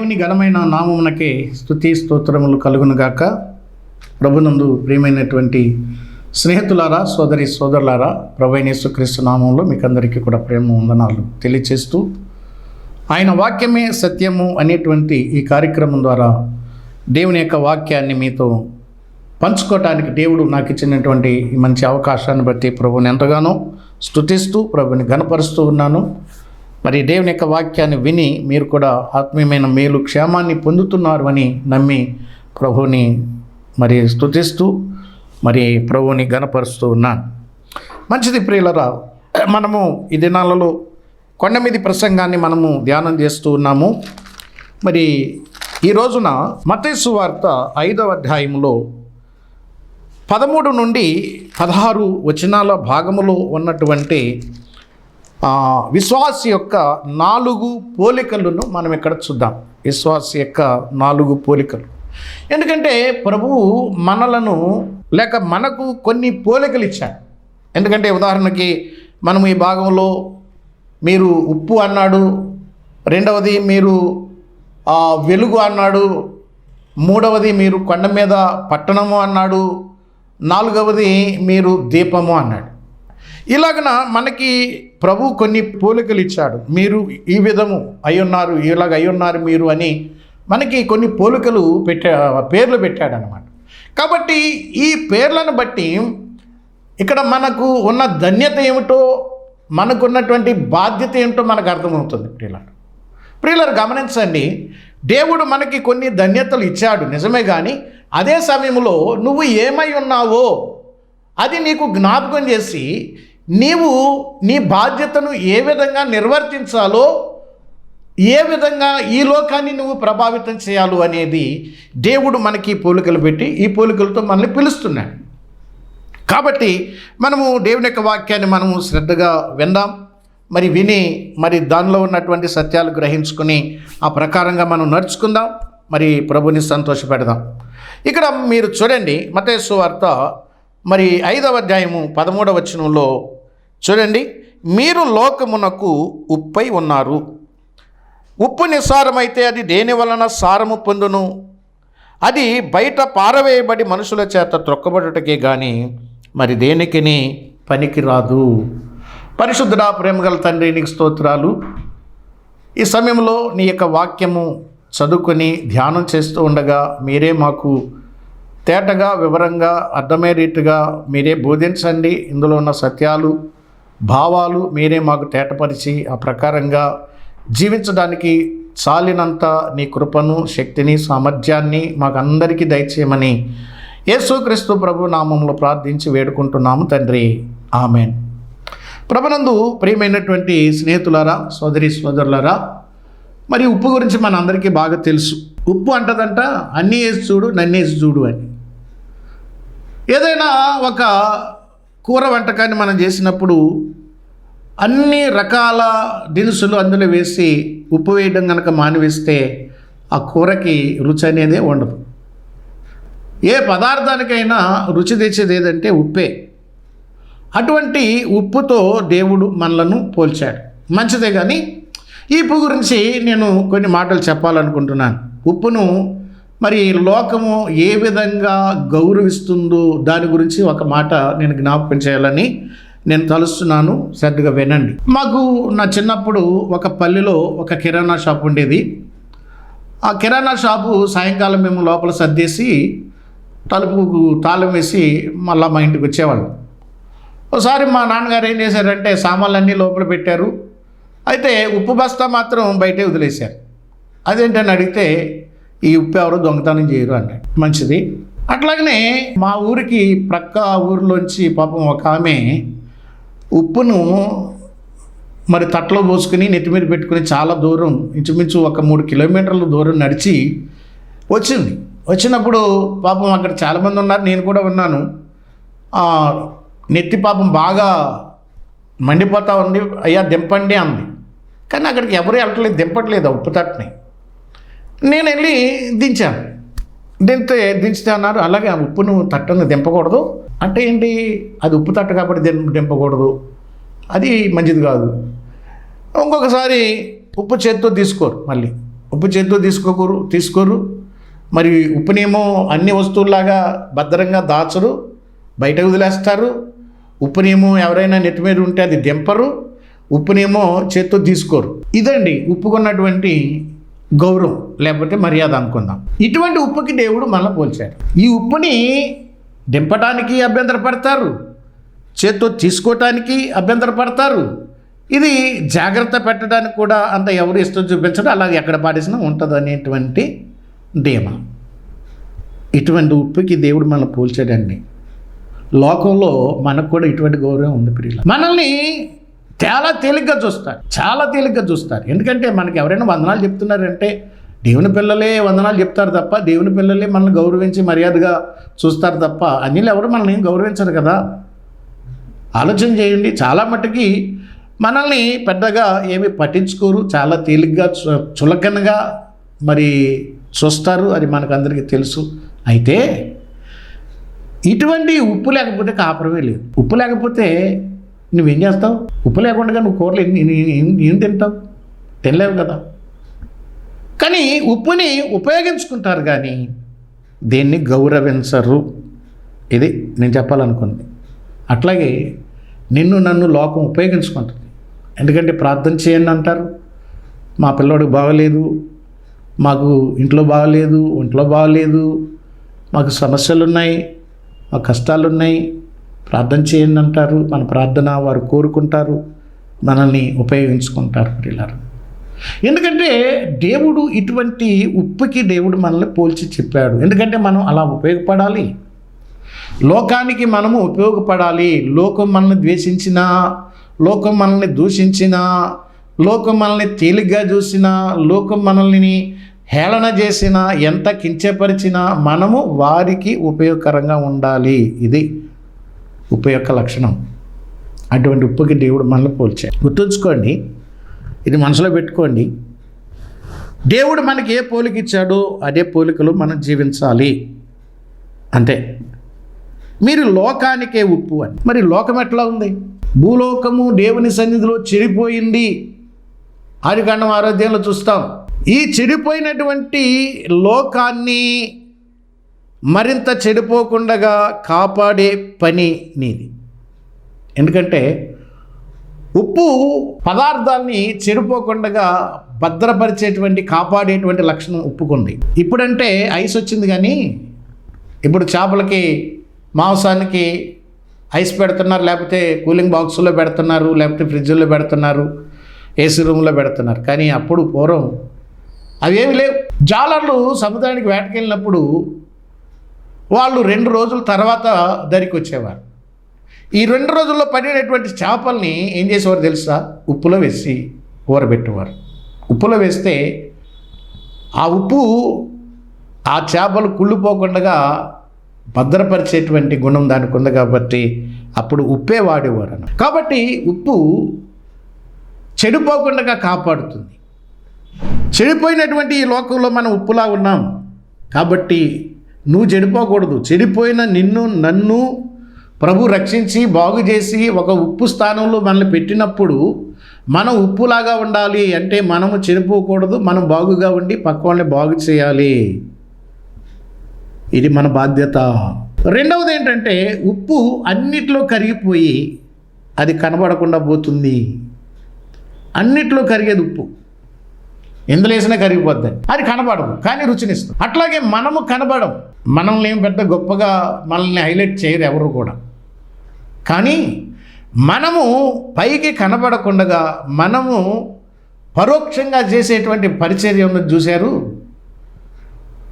దేవుని ఘనమైన నామమునకే స్తుతి స్తోత్రములు కలుగునుగాక. ప్రభునందు ప్రియమైనటువంటి స్నేహితులారా సోదరి సోదరులారా ప్రభైనేశ్వక్రీస్తు నామంలో మీకు అందరికీ కూడా ప్రేమ వందనాలు తెలియచేస్తూ ఆయన వాక్యమే సత్యము అనేటువంటి ఈ కార్యక్రమం ద్వారా దేవుని యొక్క వాక్యాన్ని మీతో పంచుకోవటానికి దేవుడు నాకు ఇచ్చినటువంటి మంచి అవకాశాన్ని బట్టి ప్రభుని ఎంతగానో స్తుతిస్తూ ప్రభుని ఘనపరుస్తూ ఉన్నాను. మరి దేవుని యొక్క వాక్యాన్ని విని మీరు కూడా ఆత్మీయమైన మేలు క్షేమాన్ని పొందుతున్నారు అని నమ్మి ప్రభుని మరి స్తుతిస్తూ మరి ప్రభుని గనపరుస్తూ ఉన్నాను. మంచిది ప్రియులరా మనము ఈ దినాలలో కొండ మీది ప్రసంగాన్ని మనము ధ్యానం చేస్తూ ఉన్నాము. మరి ఈ రోజున మతేసు వార్త ఐదవ అధ్యాయంలో పదమూడు నుండి పదహారు వచనాల భాగములో ఉన్నటువంటి విశ్వాస యొక్క నాలుగు పోలికలను మనం ఇక్కడ చూద్దాం. విశ్వాస యొక్క నాలుగు పోలికలు. ఎందుకంటే ప్రభువు మనలను లేక మనకు కొన్ని పోలికలు ఇచ్చాడు. ఎందుకంటే ఉదాహరణకి మనం ఈ భాగంలో మీరు ఉప్పు అన్నాడు రెండవది మీరు వెలుగు అన్నాడు మూడవది మీరు కొండ మీద పట్టణము అన్నాడు నాలుగవది మీరు దీపము అన్నాడు. ఇలాగన మనకి ప్రభు కొన్ని పోలికలు ఇచ్చాడు. మీరు ఈ విధము అయ్యున్నారు ఇలాగ అయ్యున్నారు మీరు అని మనకి కొన్ని పోలికలు పెట్టా పేర్లు పెట్టాడనమాట కాబట్టి ఈ పేర్లను బట్టి ఇక్కడ మనకు ఉన్న ధన్యత ఏమిటో మనకున్నటువంటి బాధ్యత ఏమిటో మనకు అర్థమవుతుంది ప్రియులారు. ప్రియులారు గమనించండి. దేవుడు మనకి కొన్ని ధన్యతలు ఇచ్చాడు నిజమే కానీ అదే సమయంలో నువ్వు ఏమై ఉన్నావో అది నీకు జ్ఞాపకం చేసి నీవు నీ బాధ్యతను ఏ విధంగా నిర్వర్తించాలో ఏ విధంగా ఈ లోకాన్ని నువ్వు ప్రభావితం చేయాలో అనేది దేవుడు మనకి పోలికలు పెట్టి ఈ పోలికలతో మనల్ని పిలుస్తున్నాడు. కాబట్టి మనము దేవుని యొక్క వాక్యాన్ని మనము శ్రద్ధగా విందాం. మరి విని మరి దానిలో ఉన్నటువంటి సత్యాలు గ్రహించుకొని ఆ ప్రకారంగా మనం నడుచుకుందాం. మరి ప్రభుని సంతోషపెడదాం. ఇక్కడ మీరు చూడండి మతేశ్వార్త మరి ఐదవ అధ్యాయము పదమూడవ వచనంలో చూడండి మీరు లోకమునకు ఉప్పై ఉన్నారు. ఉప్పు నిస్సారమైతే అది దేని వలన సారము పొందును? అది బయట పారవేయబడి మనుషుల చేత త్రొక్కబడుటకే కానీ మరి దేనికిని? పనికి రాదు పరిశుద్ధుడా ప్రేమగల తండ్రి నీకు స్తోత్రాలు. ఈ సమయంలో నీ యొక్క వాక్యము చదువుకొని ధ్యానం చేస్తూ ఉండగా మీరే మాకు తేటగా వివరంగా అర్థమయ్యే రీతిగా మీరే బోధించండి. ఇందులో ఉన్న సత్యాలు భావాలు మీరే మాకు తేటపరిచి ఆ ప్రకారంగా జీవించడానికి చాలినంత నీ కృపను శక్తిని సామర్థ్యాన్ని మాకందరికీ దయచేయమని యేసుక్రీస్తు ప్రభు నామంలో ప్రార్థించి వేడుకుంటున్నాము తండ్రి. ఆమెన్. ప్రభునందు ప్రియమైనటువంటి స్నేహితులారా సోదరి సోదరులారా మరి ఉప్పు గురించి మన అందరికీ బాగా తెలుసు. ఉప్పు అంటదంట అన్నీ వేసి చూడు నన్నేసి చూడు అని. ఏదైనా ఒక కూర వంటకాన్ని మనం చేసినప్పుడు అన్ని రకాల దినుసులు అందులో వేసి ఉప్పు వేయడం కనుక మానివేస్తే ఆ కూరకి రుచి అనేది ఉండదు. ఏ పదార్థానికైనా రుచి తెచ్చేది ఏదంటే ఉప్పే. అటువంటి ఉప్పుతో దేవుడు మనలను పోల్చాడు. మంచిదే కానీ ఈ ఉప్పు గురించి నేను కొన్ని మాటలు చెప్పాలనుకుంటున్నాను. ఉప్పును మరి లోకము ఏ విధంగా గౌరవిస్తుందో దాని గురించి ఒక మాట నేను జ్ఞాపకం చేయాలని నేను తలుస్తున్నాను. శ్రద్ధగా వినండి. మాకు నా చిన్నప్పుడు ఒక పల్లెలో ఒక కిరాణా షాప్ ఉండేది. ఆ కిరాణా షాపు సాయంకాలం మేము లోపల సర్దేసి తలుపుకు తాళం వేసి మళ్ళీ మా ఇంటికి వచ్చేవాళ్ళం. ఒకసారి మా నాన్నగారు ఏం చేశారంటే సామాన్లన్నీ లోపల పెట్టారు. అయితే ఉప్పు బస్తా మాత్రం బయటే వదిలేశారు. అదేంటని అడిగితే ఈ ఉప్పు ఎవరు దొంగతనం చేయరు అన్నాడు మంచిది. అట్లాగనే మా ఊరికి ప్రక్క ఊరిలోంచి పాపం ఒక ఆమె ఉప్పును మరి తట్టలో పోసుకుని నెత్తి మీద పెట్టుకుని చాలా దూరం ఇంచుమించు ఒక మూడు కిలోమీటర్ల దూరం నడిచి వచ్చింది. వచ్చినప్పుడు పాపం అక్కడ చాలామంది ఉన్నారు నేను కూడా ఉన్నాను. నెత్తి పాపం బాగా మండిపోతా ఉంది. అయ్యా దింపండి అంది. కానీ అక్కడికి ఎవరు వెళ్ళట్లేదు దింపట్లేదు ఆ ఉప్పు తట్టని. నేను వెళ్ళి దించాను. దింతే దించితే అన్నారు అలాగే ఆ ఉప్పును తట్టను దింపకూడదు. అంటే ఏంటి? అది ఉప్పు తట్ట కాబట్టి దిం దింపకూడదు. అది మంచిది కాదు. ఇంకొకసారి ఉప్పు చేత్తో తీసుకోరు మళ్ళీ. ఉప్పు చేతితో తీసుకోకూరు తీసుకోరు. మరి ఉప్పునేమో అన్ని వస్తువుల్లాగా భద్రంగా దాచరు బయట వదిలేస్తారు. ఉప్పునేమో ఎవరైనా నెట్ మీద ఉంటే అది దింపరు. ఉప్పునేమో చేత్తో తీసుకోరు. ఇదండి ఉప్పుకున్నటువంటి గౌరవం లేకపోతే మర్యాద అనుకుందాం. ఇటువంటి ఉప్పుకి దేవుడు మళ్ళీ పోల్చాడు. ఈ ఉప్పుని దింపడానికి అభ్యంతరపడతారు. చేత్తో తీసుకోవటానికి అభ్యంతరపడతారు. ఇది జాగ్రత్త పెట్టడానికి కూడా అంత ఎవరు ఇష్టం చూపించడం అలాగే ఎక్కడ పాడేసినా ఉంటుంది అనేటువంటి ధీమా ఇటువంటి ఉప్పుకి దేవుడు మనం పోల్చాడండి. లోకంలో మనకు కూడా ఇటువంటి గౌరవం ఉంది ప్రియుల మనల్ని చాలా తేలిగ్గా చూస్తారు. చాలా తేలిగ్గా చూస్తారు. ఎందుకంటే మనకి ఎవరైనా వందనాలు చెప్తున్నారంటే దేవుని పిల్లలే వందనాలు చెప్తారు తప్ప దేవుని పిల్లలే మనల్ని గౌరవించి మర్యాదగా చూస్తారు తప్ప అన్నిలు ఎవరు మనల్ని ఏం గౌరవించరు కదా? ఆలోచన చేయండి. చాలా మట్టుకి మనల్ని పెద్దగా ఏమి పట్టించుకోరు. చాలా తేలిగ్గా చు- చులకనగా మరి చూస్తారు. అది మనకు అందరికీ తెలుసు. అయితే ఇటువంటి ఉప్పు లేకపోతే కాపురమే లేదు. ఉప్పు లేకపోతే నువ్వేం చేస్తావు? ఉప్పు లేకుండా నువ్వు కూరలు ఏం- ఏం తింటావు? తినలేవు కదా. కానీ ఉప్పుని ఉపయోగించుకుంటారు కానీ దేన్ని గౌరవించరు. ఇది నేను చెప్పాలనుకుంది. అట్లాగే నిన్ను నన్ను లోకం ఉపయోగించుకుంటుంది. ఎందుకంటే ప్రార్థన చేయండి అంటారు. మా పిల్లోడికి బాగలేదు. మాకు ఇంట్లో బాగలేదు ఒంట్లో బాగలేదు. మాకు సమస్యలు ఉన్నాయి మాకు కష్టాలు ఉన్నాయి ప్రార్థన చేయండి అంటారు. మన ప్రార్థన వారు కోరుకుంటారు. మనల్ని ఉపయోగించుకుంటారు ప్రియులారు. ఎందుకంటే దేవుడు ఇటువంటి ఉప్పుకి దేవుడు మనల్ని పోల్చి చెప్పాడు. ఎందుకంటే మనం అలా ఉపయోగపడాలి. లోకానికి మనము ఉపయోగపడాలి. లోకం మనల్ని ద్వేషించినా లోకం మనల్ని దూషించినా లోకం మనల్ని తేలిగ్గా చూసినా లోకం మనల్ని హేళన చేసినా ఎంత కించపరిచినా మనము వారికి ఉపయోగకరంగా ఉండాలి. ఇది ఉప్పు యొక్క లక్షణం. అటువంటి ఉప్పుకి దేవుడు మనల్ని పోల్చాడు. గుర్తుంచుకోండి ఇది మనసులో పెట్టుకోండి. దేవుడు మనకి ఏ పోలిక ఇచ్చాడో అదే పోలికలో మనం జీవించాలి. అంతే. మీరు లోకానికే ఉప్పు అని. మరి లోకం ఎట్లా ఉంది? భూలోకము దేవుని సన్నిధిలో చెడిపోయింది. ఆదికాండం ఆరోగ్యంలో చూస్తాం. ఈ చెడిపోయినటువంటి లోకాన్ని మరింత చెడిపోకుండా కాపాడే పని నీది. ఎందుకంటే ఉప్పు పదార్థాన్ని చెడిపోకుండా భద్రపరిచేటువంటి కాపాడేటువంటి లక్షణం ఉప్పుకుంది. ఇప్పుడంటే ఐస్ వచ్చింది కానీ ఇప్పుడు చేపలకి మాంసానికి ఐస్ పెడుతున్నారు లేకపోతే కూలింగ్ బాక్సుల్లో పెడుతున్నారు లేకపోతే ఫ్రిడ్జ్లో పెడుతున్నారు ఏసీ రూమ్లో పెడుతున్నారు. కానీ అప్పుడు పూర్వం అవేమి లేవు. జాలర్లు సముద్రానికి వేటకెళ్ళినప్పుడు వాళ్ళు రెండు రోజుల తర్వాత దరికి వచ్చేవారు. ఈ రెండు రోజుల్లో పడినటువంటి చేపల్ని ఏం చేసేవారు తెలుసా? ఉప్పులో వేసి ఊరబెట్టేవారు. ఉప్పులో వేస్తే ఆ ఉప్పు ఆ చేపలు కుళ్ళిపోకుండా భద్రపరిచేటువంటి గుణం దానికి ఉంది కాబట్టి అప్పుడు ఉప్పే వాడేవారు అన్న కాబట్టి ఉప్పు చెడిపోకుండా కాపాడుతుంది. చెడిపోయినటువంటి ఈ లోకంలో మనం ఉప్పులా ఉన్నాం. కాబట్టి నువ్వు చెడిపోకూడదు. చెడిపోయిన నిన్ను నన్ను ప్రభు రక్షించి బాగు చేసి ఒక ఉప్పు స్థానంలో మనల్ని పెట్టినప్పుడు మనం ఉప్పులాగా ఉండాలి అంటే మనము చెడిపోకూడదు మనం బాగుగా ఉండి పక్క వాళ్ళని బాగు చేయాలి. ఇది మన బాధ్యత. రెండవది ఏంటంటే ఉప్పు అన్నిట్లో కరిగిపోయి అది కనబడకుండా పోతుంది. అన్నిట్లో కరిగేది ఉప్పు. ఎందులో వేసినా కరిగిపోద్ది. అది కనబడదు కానీ రుచినిస్తుంది. అట్లాగే మనము కనబడం మనల్ని ఏం పెద్ద గొప్పగా మనల్ని హైలైట్ చేయరు ఎవరు కూడా. కానీ మనము పైకి కనబడకుండా మనము పరోక్షంగా చేసేటువంటి పరిచర్య చూశారు?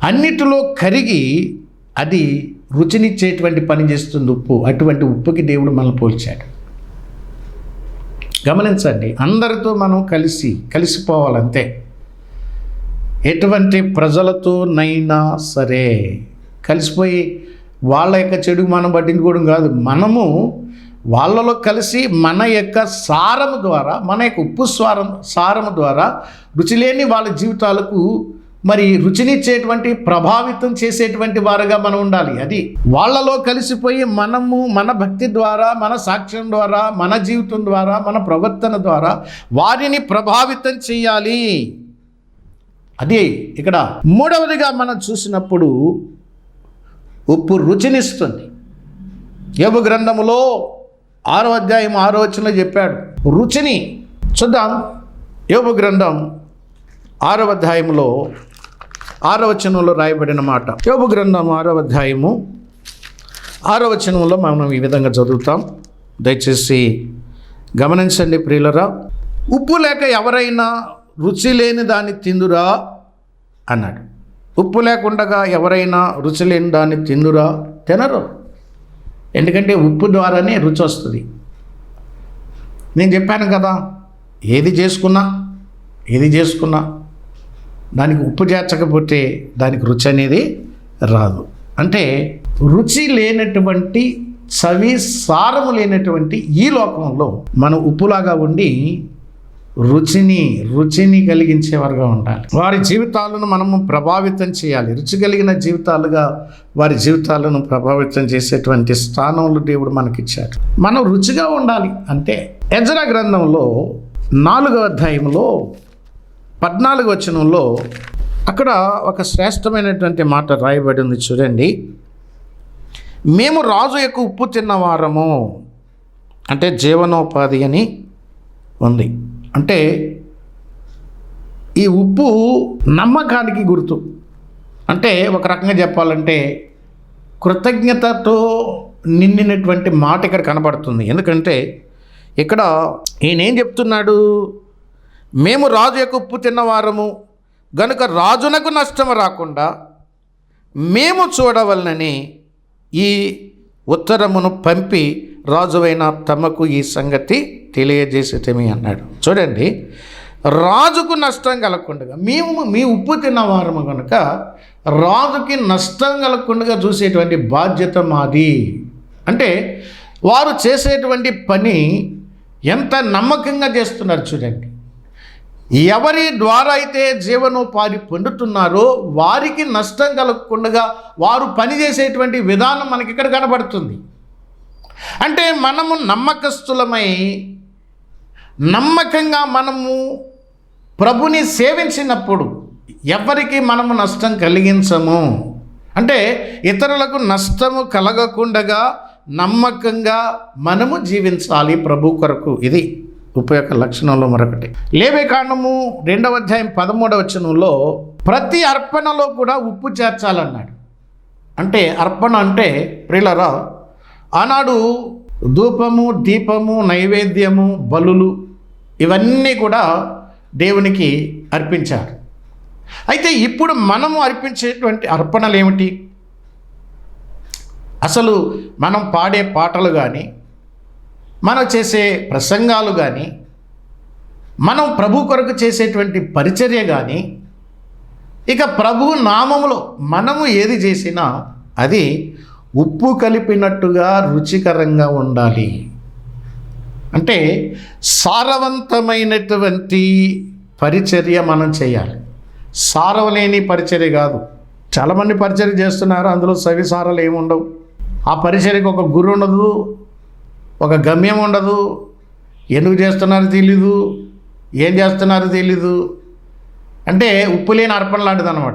అన్నిటిలో కరిగి అది రుచినిచ్చేటువంటి పని చేస్తుంది ఉప్పు. అటువంటి ఉప్పుకి దేవుడు మనల్ని పోల్చాడు. గమనించండి అందరితో మనం కలిసి కలిసిపోవాలంతే. ఎటువంటి ప్రజలతోనైనా సరే కలిసిపోయి వాళ్ళ యొక్క చెడు మనం పట్టించుకోవడం కాదు. మనము వాళ్ళలో కలిసి మన యొక్క సారము ద్వారా మన యొక్క ఉప్పు స్వారం సారము ద్వారా రుచి లేని వాళ్ళ జీవితాలకు మరి రుచినిచ్చేటువంటి ప్రభావితం చేసేటువంటి వారుగా మనం ఉండాలి. అది వాళ్ళలో కలిసిపోయి మనము మన భక్తి ద్వారా మన సాక్ష్యం ద్వారా మన జీవితం ద్వారా మన ప్రవర్తన ద్వారా వారిని ప్రభావితం చేయాలి. అది ఇక్కడ మూడవదిగా మనం చూసినప్పుడు ఉప్పు రుచినిస్తుంది. యోగు గ్రంథములో ఆరో అధ్యాయం ఆరో వచనంలో చెప్పాడు. రుచిని చూద్దాం. యోగు గ్రంథం ఆరో అధ్యాయంలో ఆరో వచనంలో రాయబడిన మాట. యోగు గ్రంథం ఆరో అధ్యాయము ఆరో వచనంలో మనం ఈ విధంగా చదువుతాం. దయచేసి గమనించండి ప్రియులరా. ఉప్పు లేక ఎవరైనా రుచి లేని దాన్ని తిందురా అన్నాడు. ఉప్పు లేకుండగా ఎవరైనా రుచి లేని దాన్ని తిందురా తినరు. ఎందుకంటే ఉప్పు ద్వారానే రుచి వస్తుంది. నేను చెప్పాను కదా ఏది చేసుకున్నా ఏది చేసుకున్నా దానికి ఉప్పు చేర్చకపోతే దానికి రుచి అనేది రాదు. అంటే రుచి లేనటువంటి చవి సారము లేనటువంటి ఈ లోకంలో మనం ఉప్పులాగా ఉండి రుచిని రుచిని కలిగించేవారుగా ఉండాలి. వారి జీవితాలను మనము ప్రభావితం చేయాలి. రుచి కలిగిన జీవితాలుగా వారి జీవితాలను ప్రభావితం చేసేటువంటి స్థానంలో దేవుడు మనకిచ్చాడు. మనం రుచిగా ఉండాలి అంటే యజన గ్రంథంలో నాలుగో అధ్యాయంలో పద్నాలుగు వచనంలో అక్కడ ఒక శ్రేష్టమైనటువంటి మాట రాయబడి ఉంది చూడండి. మేము రాజు యొక్క ఉప్పు తిన్నవారము అంటే జీవనోపాధి అని ఉంది. అంటే ఈ ఉప్పు నమ్మకానికి గుర్తు. అంటే ఒక రకంగా చెప్పాలంటే కృతజ్ఞతతో నిండినటువంటి మాట ఇక్కడ కనబడుతుంది. ఎందుకంటే ఇక్కడ ఈయనేం చెప్తున్నాడు? మేము రాజు యొక్క ఉప్పు తిన్నవారము గనుక రాజునకు నష్టం రాకుండా మేము చూడవలనని ఈ ఉత్తరమును పంపి రాజువైన తమకు ఈ సంగతి తెలియజేసేటమి అన్నాడు. చూడండి రాజుకు నష్టం కలగకుండా మేము మీ ఉప్పు తిన్నవారము కనుక రాజుకి నష్టం కలగకుండా చూసేటువంటి బాధ్యత మాది. అంటే వారు చేసేటువంటి పని ఎంత నమ్మకంగా చేస్తున్నారు చూడండి. ఎవరి ద్వారా అయితే జీవనోపాధి పొందుతున్నారో వారికి నష్టం కలగకుండా వారు పనిచేసేటువంటి విధానం మనకి ఇక్కడ కనబడుతుంది. అంటే మనము నమ్మకస్తులమై నమ్మకంగా మనము ప్రభుని సేవించినప్పుడు ఎవరికి మనము నష్టం కలిగించము? అంటే ఇతరులకు నష్టము కలగకుండగా నమ్మకంగా మనము జీవించాలి ప్రభు కొరకు. ఇది ఉపయోగ లక్షణంలో మరొకటి. లేవే కాండము రెండవ అధ్యాయం పదమూడవ వచనంలో ప్రతి అర్పణలో కూడా ఉప్పు చేర్చాలన్నాడు. అంటే అర్పణ అంటే ప్రియులరా ఆనాడు ధూపము దీపము నైవేద్యము బలులు ఇవన్నీ కూడా దేవునికి అర్పించారు. అయితే ఇప్పుడు మనము అర్పించేటువంటి అర్పణలు ఏమిటి అసలు మనం పాడే పాటలు కానీ మనం చేసే ప్రసంగాలు కానీ మనం ప్రభు కొరకు చేసేటువంటి పరిచర్య కానీ ఇక ప్రభు నామములో మనము ఏది చేసినా అది ఉప్పు కలిపినట్టుగా రుచికరంగా ఉండాలి. అంటే సారవంతమైనటువంటి పరిచర్య మనం చేయాలి. సారవలేని పరిచర్య కాదు. చాలామంది పరిచర్య చేస్తున్నారు అందులో సవిసారాలు ఏముండవు ఏమి ఉండవు. ఆ పరిచర్యకు ఒక గురు ఉండదు ఒక గమ్యం ఉండదు. ఎందుకు చేస్తున్నారో తెలీదు ఏం చేస్తున్నారో తెలీదు. అంటే ఉప్పు లేని అర్పణ లాంటిది అనమాట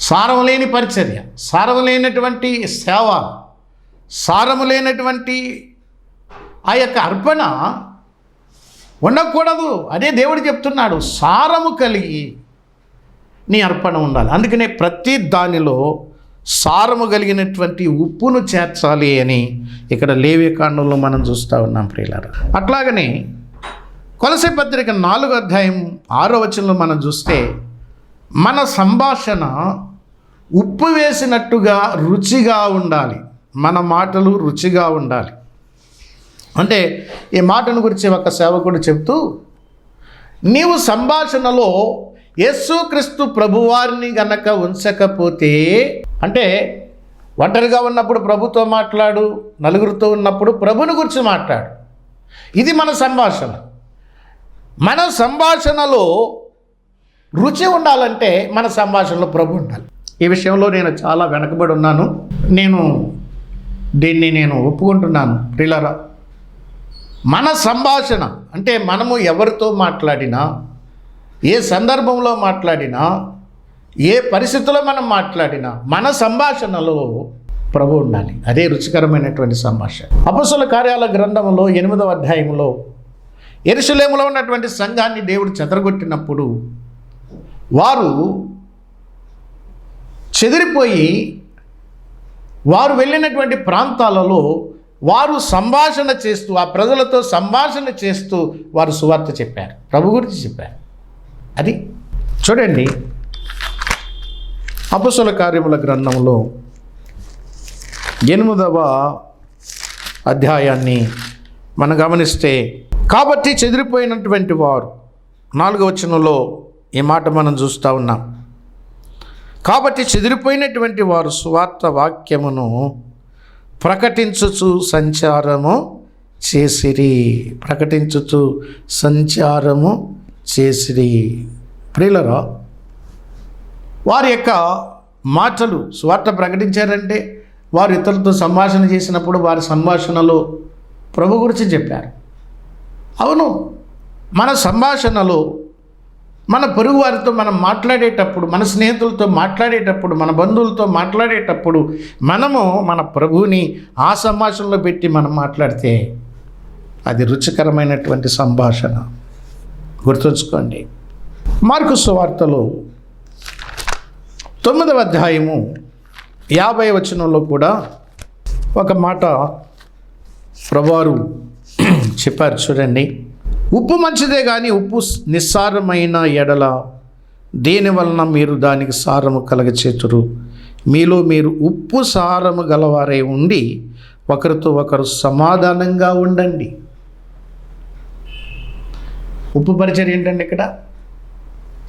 సారం లేని పరిచర్య సారం లేనటువంటి సేవ సారము లేనటువంటి ఆ యొక్క అర్పణ ఉండకూడదు. అదే దేవుడు చెప్తున్నాడు సారము కలిగి నీ అర్పణ ఉండాలి. అందుకనే ప్రతి దానిలో సారము కలిగినటువంటి ఉప్పును చేర్చాలి అని ఇక్కడ లేవికాండంలో మనం చూస్తూ ఉన్నాం ప్రియులారా. అట్లాగనే కొలసే పత్రిక నాలుగో అధ్యాయం ఆరో వచనంలో మనం చూస్తే మన సంభాషణ ఉప్పు వేసినట్టుగా రుచిగా ఉండాలి. మన మాటలు రుచిగా ఉండాలి. అంటే ఈ మాటను గురించి ఒక సేవకుడు చెప్తూ నీవు సంభాషణలో యేసుక్రీస్తు ప్రభువారిని గనక ఉంచకపోతే అంటే ఒంటరిగా ఉన్నప్పుడు ప్రభుతో మాట్లాడు నలుగురితో ఉన్నప్పుడు ప్రభుని గురించి మాట్లాడు. ఇది మన సంభాషణ. మన సంభాషణలో రుచి ఉండాలంటే మన సంభాషణలో ప్రభు ఉండాలి. ఈ విషయంలో నేను చాలా వెనకబడి ఉన్నాను. నేను దీన్ని నేను ఒప్పుకుంటున్నాను. ప్రిలరా మన సంభాషణ అంటే మనము ఎవరితో మాట్లాడినా ఏ సందర్భంలో మాట్లాడినా ఏ పరిస్థితిలో మనం మాట్లాడినా మన సంభాషణలో ప్రభు ఉండాలి. అదే రుచికరమైనటువంటి సంభాషణ. అపసుల కార్యాల గ్రంథంలో ఎనిమిదవ అధ్యాయంలో ఎరుసలేములో ఉన్నటువంటి సంఘాన్ని దేవుడు చెదరగొట్టినప్పుడు వారు చెదిరిపోయి వారు వెళ్ళినటువంటి ప్రాంతాలలో వారు సంభాషణ చేస్తూ ఆ ప్రజలతో సంభాషణ చేస్తూ వారు సువార్త చెప్పారు. ప్రభు గురించి చెప్పారు. అది చూడండి. అపసుల కార్యముల గ్రంథంలో ఎనిమిదవ అధ్యాయాన్ని మనం గమనిస్తే కాబట్టి చెదిరిపోయినటువంటి వారు నాలుగవ వచనంలో ఈ మాట మనం చూస్తూ ఉన్నాం. కాబట్టి చెదిరిపోయినటువంటి వారు సువార్త వాక్యమును ప్రకటించుచు సంచారము చేసిరి. ప్రకటించుచు సంచారము చేసిరి. ప్రియులరా వారి యొక్క మాటలు స్వార్థ ప్రకటించారంటే వారు ఇతరులతో సంభాషణ చేసినప్పుడు వారి సంభాషణలో ప్రభు గురించి చెప్పారు. అవును మన సంభాషణలో మన పొరుగు వారితో మనం మాట్లాడేటప్పుడు మన స్నేహితులతో మాట్లాడేటప్పుడు మన బంధువులతో మాట్లాడేటప్పుడు మనము మన ప్రభువుని ఆ సంభాషణలో పెట్టి మనం మాట్లాడితే అది రుచికరమైనటువంటి సంభాషణ. గుర్తుంచుకోండి. మార్కు సువార్తలో తొమ్మిదవ అధ్యాయము యాభై వచనంలో కూడా ఒక మాట ప్రభువారు చెప్పారు. చూడండి. ఉప్పు మంచిదే కానీ ఉప్పు నిస్సారమైన ఎడల దేని వలన మీరు దానికి సారము కలగచేతురు? మీలో మీరు ఉప్పు సారము గలవారై ఉండి ఒకరితో ఒకరు సమాధానంగా ఉండండి. ఉప్పు పరిచయం ఏంటండి ఇక్కడ?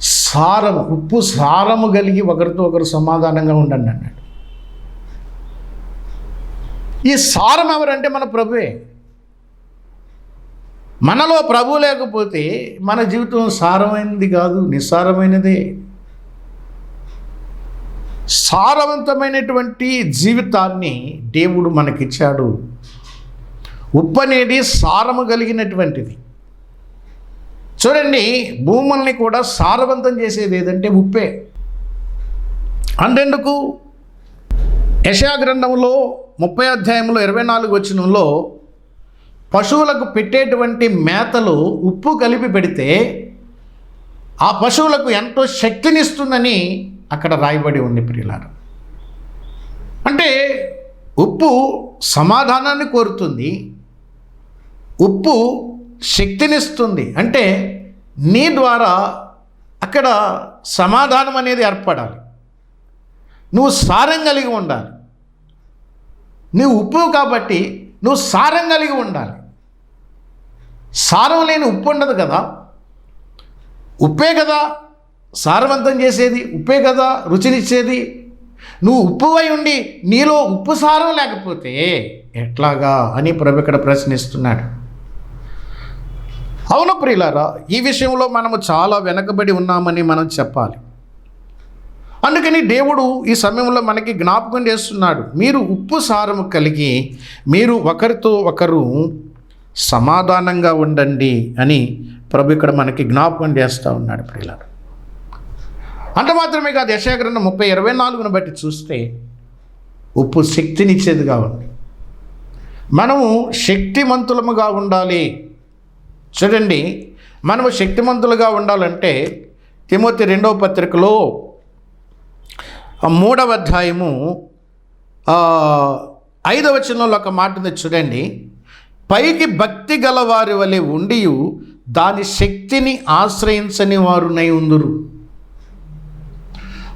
సారము ఉప్పు సారము కలిగి ఒకరితో ఒకరు సమాధానంగా ఉండండి అన్నాడు. ఈ సారం ఎవరంటే మన ప్రభువే. మనలో ప్రభు లేకపోతే మన జీవితం సారమైనది కాదు నిస్సారమైనదే. సారవంతమైనటువంటి జీవితాన్ని దేవుడు మనకిచ్చాడు. ఉప్పు అనేది సారము కలిగినటువంటిది. చూడండి భూముల్ని కూడా సారవంతం చేసేది ఏదంటే ఉప్పే. అంతెందుకు? యశాగ్రంథంలో ముప్పై అధ్యాయంలో ఇరవై నాలుగు వచ్చినంలో పశువులకు పెట్టేటువంటి మేతలు ఉప్పు కలిపి పెడితే ఆ పశువులకు ఎంతో శక్తినిస్తుందని అక్కడ రాయబడి ఉంది ప్రియులారు. అంటే ఉప్పు సమాధానాన్ని కోరుతుంది ఉప్పు శక్తినిస్తుంది. అంటే నీ ద్వారా అక్కడ సమాధానం అనేది ఏర్పడాలి. నువ్వు సారం కలిగి ఉండాలి. నువ్వు ఉప్పు కాబట్టి నువ్వు సారం కలిగి ఉండాలి. సారం లేని ఉప్పు ఉండదు కదా. ఉప్పే కదా సారవంతం చేసేది ఉప్పే కదా రుచినిచ్చేది. నువ్వు ఉప్పు అయి ఉండి నీలో ఉప్పు సారం లేకపోతే ఎట్లాగా అని ప్రభు ఇక్కడ ప్రశ్నిస్తున్నాడు. అవును ప్రియులారా ఈ విషయంలో మనము చాలా వెనకబడి ఉన్నామని మనం చెప్పాలి. అందుకని దేవుడు ఈ సమయంలో మనకి జ్ఞాపకం చేస్తున్నాడు మీరు ఉప్పు సారము కలిగి మీరు ఒకరితో ఒకరు సమాధానంగా ఉండండి అని ప్రభు ఇక్కడ మనకి జ్ఞాపకం చేస్తూ ఉన్నాడు ప్రియులారు. అంత మాత్రమే కాదు యశాగ్రంథం ముప్పై ఇరవై నాలుగును బట్టి చూస్తే ఉప్పు శక్తినిచ్చేదిగా ఉంది. మనము శక్తిమంతులముగా ఉండాలి. చూడండి మనము శక్తిమంతులుగా ఉండాలంటే తిమోతి రెండవ పత్రికలో మూడవ అధ్యాయము ఐదవ వచనంలో ఒక మాట ఉంది చూడండి. పైకి భక్తి గలవారి వలె ఉండి దాని శక్తిని ఆశ్రయించని వారునై ఉందురు.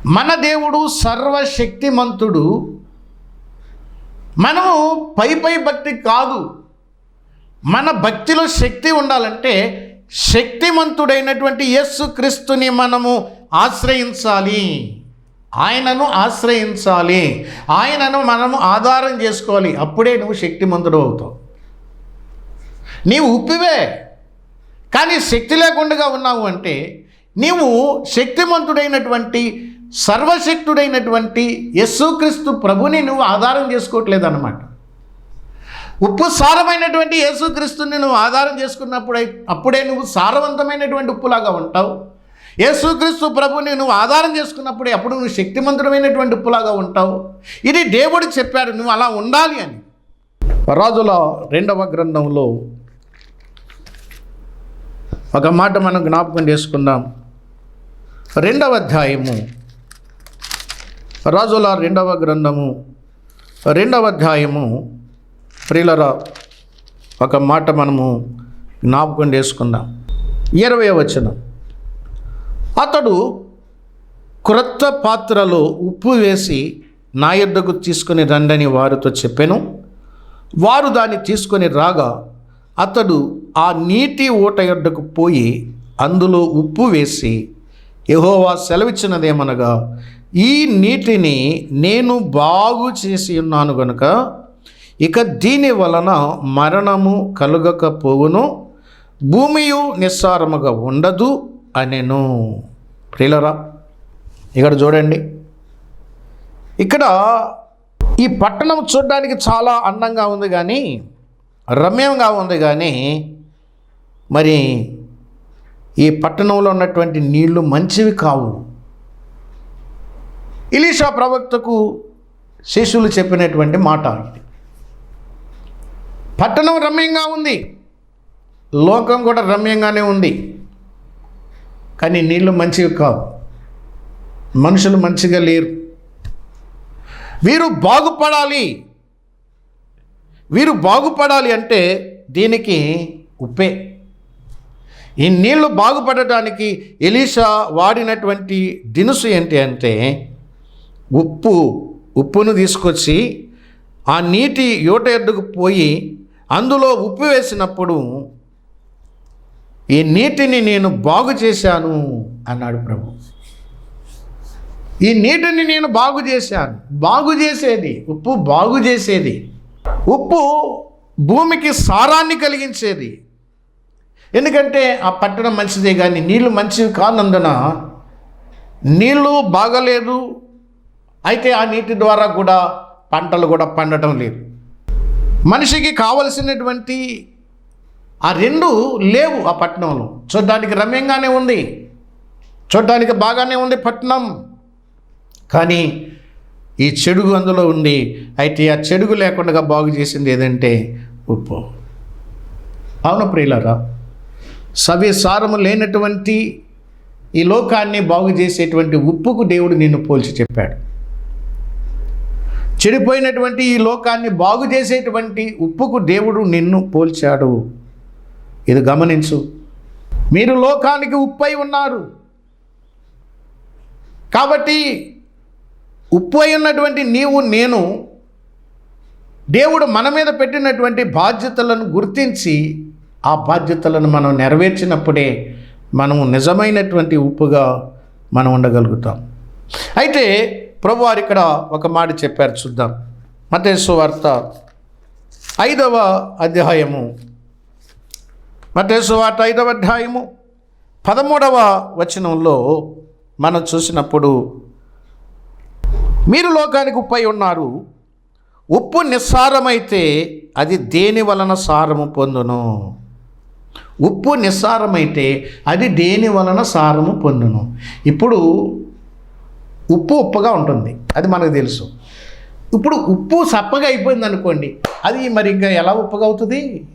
మన దేవుడు సర్వశక్తిమంతుడు. మనము పై పై భక్తి కాదు. మన భక్తిలో శక్తి ఉండాలంటే శక్తిమంతుడైనటువంటి యేసు క్రీస్తుని మనము ఆశ్రయించాలి. ఆయనను ఆశ్రయించాలి. ఆయనను మనము ఆధారం చేసుకోవాలి. అప్పుడే నువ్వు శక్తిమంతుడు అవుతావు నీవు ఉప్పివే. కానీ శక్తి లేకుండా ఉన్నావు అంటే నీవు శక్తిమంతుడైనటువంటి సర్వశక్తుడైనటువంటి యేసుక్రీస్తు ప్రభుని నువ్వు ఆధారం చేసుకోవట్లేదు అన్నమాట ఉప్పు సారమైనటువంటి యేసుక్రీస్తుని నువ్వు ఆధారం చేసుకున్నప్పుడే అప్పుడే నువ్వు సారవంతమైనటువంటి ఉప్పులాగా ఉంటావు. యేసుక్రీస్తు ప్రభుని నువ్వు ఆధారం చేసుకున్నప్పుడే అప్పుడు నువ్వు శక్తిమంతుడమైనటువంటి ఉప్పులాగా ఉంటావు. ఇది దేవుడు చెప్పాడు నువ్వు అలా ఉండాలి అని. రాజుల రెండవ గ్రంథంలో ఒక మాట మనం జ్ఞాపకం చేసుకుందాం. రెండవ అధ్యాయము. రాజుల రెండవ గ్రంథము. రెండవ అధ్యాయము. ప్రియులరా ఒక మాట మనము జ్ఞాపకం చేసుకుందాం. ఇరవై వచనం. అతడు క్రొత్త పాత్రలో ఉప్పు వేసి నా యుద్ధకు తీసుకుని రండని వారితో చెప్పాను. వారు దాన్ని తీసుకొని రాగా అతడు ఆ నీటి ఊట యొద్దకు పోయి అందులో ఉప్పు వేసి యహోవా సెలవిచ్చినదేమనగా ఈ నీటిని నేను బాగు చేసి ఉన్నాను గనుక ఇక దీని వలన మరణము కలుగకపోవును భూమియు నిస్సారముగా ఉండదు అనెను. ప్రియులరా ఇక్కడ చూడండి. ఇక్కడ ఈ పట్టణం చూడడానికి చాలా అందంగా ఉంది కానీ రమ్యంగా ఉంది కానీ మరి ఈ పట్టణంలో ఉన్నటువంటి నీళ్ళు మంచివి కావు. ఇలీషా ప్రవక్తకు శిష్యులు చెప్పినటువంటి మాట ఇది. పట్టణం రమ్యంగా ఉంది. లోకం కూడా రమ్యంగానే ఉంది. కానీ నీళ్ళు మంచివి కావు. మనుషులు మంచిగా లేరు. వీరు బాగుపడాలి. వీరు బాగుపడాలి అంటే దీనికి ఉప్పే. ఈ నీళ్ళు బాగుపడటానికి ఎలీషా వాడినటువంటి దినుసు ఏంటి అంటే ఉప్పు ఉప్పును తీసుకొచ్చి ఆ నీటి యూట ఎడ్డుకు పోయి అందులో ఉప్పు వేసినప్పుడు ఈ నీటిని నేను బాగు చేశాను అన్నాడు ప్రభు. ఈ నీటిని నేను బాగు చేశాను. బాగు చేసేది ఉప్పు బాగు చేసేది. ఉప్పు భూమికి సారాన్ని కలిగించేది. ఎందుకంటే ఆ పట్టణం మంచిదే కానీ నీళ్ళు మంచివి కానందున నీళ్ళు బాగలేదు. అయితే ఆ నీటి ద్వారా కూడా పంటలు కూడా పండటం లేదు. మనిషికి కావలసినటువంటి ఆ రెండు లేవు ఆ పట్టణంలో. చూడ్డానికి రమ్యంగానే ఉంది. చూడ్డానికి బాగానే ఉంది పట్టణం. కానీ ఈ చెడుగు అందులో ఉండి అయితే ఆ చెడుగు లేకుండా బాగు చేసింది ఏదంటే ఉప్పు. అవును ప్రియులరా సవ్య సారము లేనటువంటి ఈ లోకాన్ని బాగు చేసేటువంటి ఉప్పుకు దేవుడు నిన్ను పోల్చి చెప్పాడు. చెడిపోయినటువంటి ఈ లోకాన్ని బాగు చేసేటువంటి ఉప్పుకు దేవుడు నిన్ను పోల్చాడు. ఇది గమనించు. మీరు లోకానికి ఉప్పై ఉన్నారు. కాబట్టి ఉప్పు అయి ఉన్నటువంటి నీవు నేను దేవుడు మన మీద పెట్టినటువంటి బాధ్యతలను గుర్తించి ఆ బాధ్యతలను మనం నెరవేర్చినప్పుడే మనము నిజమైనటువంటి ఉప్పుగా మనం ఉండగలుగుతాం. అయితే ప్రభు వారు ఇక్కడ ఒక మాట చెప్పారు చూద్దాం. మతేసు వార్త ఐదవ అధ్యాయము. మతేసు వార్త ఐదవ అధ్యాయము. పదమూడవ వచనంలో మనం చూసినప్పుడు మీరు లోకానికి ఉప్పై ఉన్నారు. ఉప్పు నిస్సారమైతే అది దేని వలన సారము పొందును? ఉప్పు నిస్సారమైతే అది దేని వలన సారము పొందును? ఇప్పుడు ఉప్పు ఉప్పుగా ఉంటుంది. అది మనకు తెలుసు. ఇప్పుడు ఉప్పు సప్పగా అయిపోయింది అనుకోండి అది మరి ఇంకా ఎలా ఉప్పుగా అవుతుంది?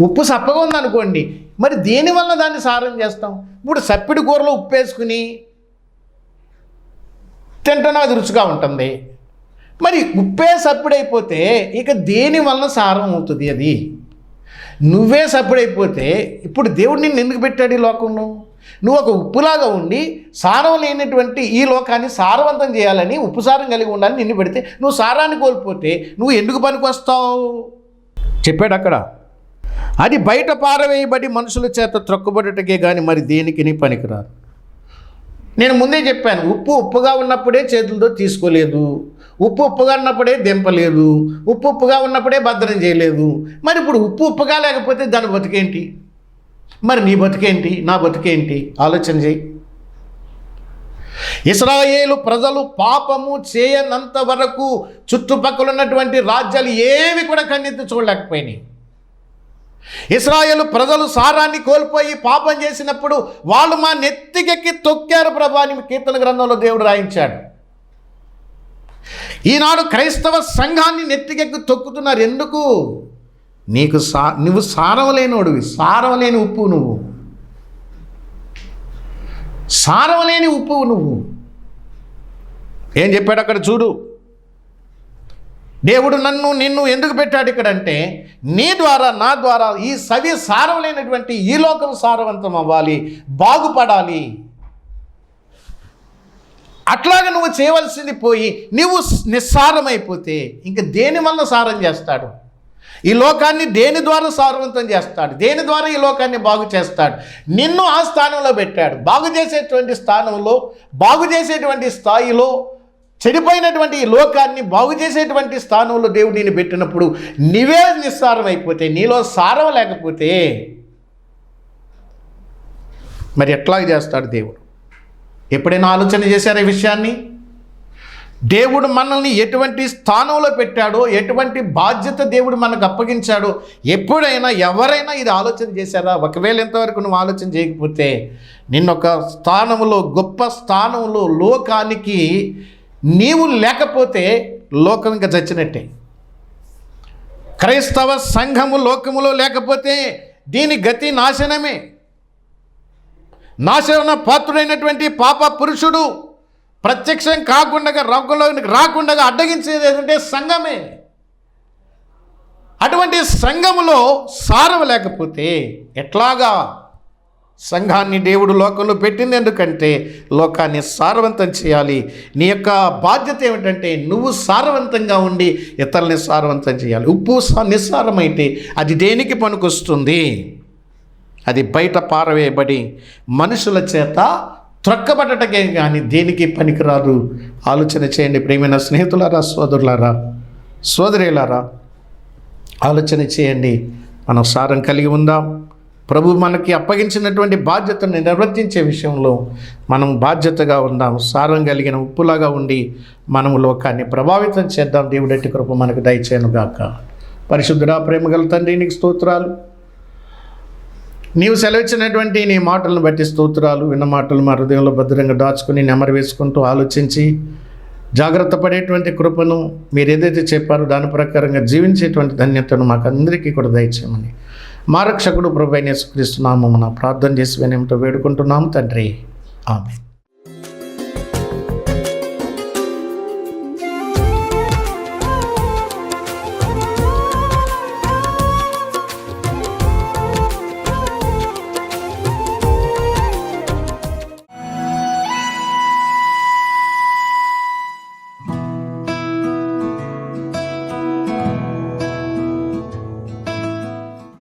ఉప్పు సప్పగా ఉందనుకోండి మరి దేనివల్ల దాన్ని సారం చేస్తాం? ఇప్పుడు సప్పిడి కూరలో ఉప్పు వేసుకుని తింటున్నా అది రుచిగా ఉంటుంది. మరి ఉప్పే సప్పుడైపోతే ఇక దేని వలన సారం అవుతుంది అది? నువ్వే సప్పుడైపోతే ఇప్పుడు దేవుడు నిన్ను ఎందుకు పెట్టాడు ఈ లోకంలో? నువ్వు ఒక ఉప్పులాగా ఉండి సారం లేనటువంటి ఈ లోకాన్ని సారవంతం చేయాలని ఉప్పు సారం కలిగి ఉండాలని నిన్ను పెడితే నువ్వు సారాన్ని కోల్పోతే నువ్వు ఎందుకు పనికి వస్తావు? చెప్పాడు అక్కడ. అది బయట పారవేయబడి మనుషుల చేత త్రొక్కబడుటకే కానీ మరి దేనికి పనికిరాదు. నేను ముందే చెప్పాను ఉప్పు ఉప్పుగా ఉన్నప్పుడే చేతులతో తీసుకోలేదు. ఉప్పు ఉప్పుగా ఉన్నప్పుడే దింపలేదు. ఉప్పు ఉప్పుగా ఉన్నప్పుడే భద్రం చేయలేదు. మరి ఇప్పుడు ఉప్పు ఉప్పుగా లేకపోతే దాని బతికేంటి? మరి నీ బతికేంటి? నా బతికేంటి? ఆలోచన చేయి. ఇస్రాయేలు ప్రజలు పాపము చేయనంత వరకు చుట్టుపక్కల ఉన్నటువంటి రాజ్యాలు ఏవి కూడా కన్నెత్తి చూడలేకపోయినాయి. ఇస్రాయేల్ ప్రజలు సారాన్ని కోల్పోయి పాపం చేసినప్పుడు వాళ్ళు మా నెత్తికెక్కి తొక్కారు ప్రభాని కీర్తన గ్రంథంలో దేవుడు రాయించాడు. ఈనాడు క్రైస్తవ సంఘాన్ని నెత్తికెక్కి తొక్కుతున్నారు. ఎందుకు? నీకు సా నువ్వు సారం లేనోడివి. సారం లేని ఉప్పు నువ్వు. సారం లేని ఉప్పు నువ్వు. ఏం చెప్పాడు అక్కడ చూడు. దేవుడు నన్ను నిన్ను ఎందుకు పెట్టాడు ఇక్కడ అంటే నీ ద్వారా నా ద్వారా ఈ సవి సారం లేనటువంటి ఈ లోకం సారవంతం అవ్వాలి బాగుపడాలి. అట్లాగా నువ్వు చేయవలసింది పోయి నువ్వు నిస్సారమైపోతే ఇంక దేని వల్ల సారం చేస్తాడు? ఈ లోకాన్ని దేని ద్వారా సారవంతం చేస్తాడు? దేని ద్వారా ఈ లోకాన్ని బాగు చేస్తాడు? నిన్ను ఆ స్థానంలో పెట్టాడు. బాగు చేసేటువంటి స్థానంలో బాగు చేసేటువంటి స్థాయిలో చెడిపోయినటువంటి ఈ లోకాన్ని బాగు చేసేటువంటి స్థానంలో దేవుడు నేను పెట్టినప్పుడు నీవే నిస్సారం అయిపోతే నీలో సారం లేకపోతే మరి ఎట్లా చేస్తాడు దేవుడు? ఎప్పుడైనా ఆలోచన చేశారా ఈ విషయాన్ని? దేవుడు మనల్ని ఎటువంటి స్థానంలో పెట్టాడో ఎటువంటి బాధ్యత దేవుడు మనకు అప్పగించాడో ఎప్పుడైనా ఎవరైనా ఇది ఆలోచన చేశారా? ఒకవేళ ఎంతవరకు నువ్వు ఆలోచన చేయకపోతే నిన్నొక స్థానంలో గొప్ప స్థానంలో లోకానికి నీవు లేకపోతే లోకం ఇంకా చచ్చినట్టే. క్రైస్తవ సంఘము లోకములో లేకపోతే దీని గతి నాశనమే. నాశన పాత్రుడైనటువంటి పాప పురుషుడు ప్రత్యక్షం కాకుండా రంగులో రాకుండా అడ్డగించేది ఏంటంటే సంఘమే. అటువంటి సంఘములో సారం లేకపోతే ఎట్లాగా సంఘాన్ని దేవుడు లోకంలో పెట్టింది ఎందుకంటే లోకాన్ని సారవంతం చేయాలి. నీ యొక్క బాధ్యత ఏమిటంటే నువ్వు సారవంతంగా ఉండి ఇతరుల్ని సారవంతం చేయాలి. ఉప్పు నిస్సారమైతే అది దేనికి పనికొస్తుంది? అది బయట పారవేయబడి మనుషుల చేత త్రొక్కబడటకే కానీ దేనికి పనికిరాదు? ఆలోచన చేయండి ప్రేమైన స్నేహితులారా సోదరులారా సోదరులారా. ఆలోచన చేయండి. మనం సారం కలిగి ఉందాం. ప్రభు మనకి అప్పగించినటువంటి బాధ్యతను నిర్వర్తించే విషయంలో మనం బాధ్యతగా ఉందాం సారం కలిగిన ఉప్పులాగా ఉండి మనము లోకాన్ని ప్రభావితం చేద్దాం. దేవుడెట్టి కృప మనకు దయచేయను గాక. పరిశుద్ధుడా ప్రేమగల తండ్రి నీకు స్తోత్రాలు. నీవు సెలవిచ్చినటువంటి నీ మాటలను బట్టి స్తోత్రాలు. విన్న మాటలు మా హృదయంలో భద్రంగా దాచుకుని నెమరు వేసుకుంటూ ఆలోచించి జాగ్రత్త పడేటువంటి కృపను మీరు ఏదైతే చెప్పారో దాని ప్రకారంగా జీవించేటువంటి ధన్యతను మాకు అందరికీ కూడా దయచేయమని మా రక్షకుడు ప్రభు అయిన యేసుక్రీస్తు నామమున ప్రార్థన చేసి వినయంతో వేడుకుంటున్నాము తండ్రి. ఆమె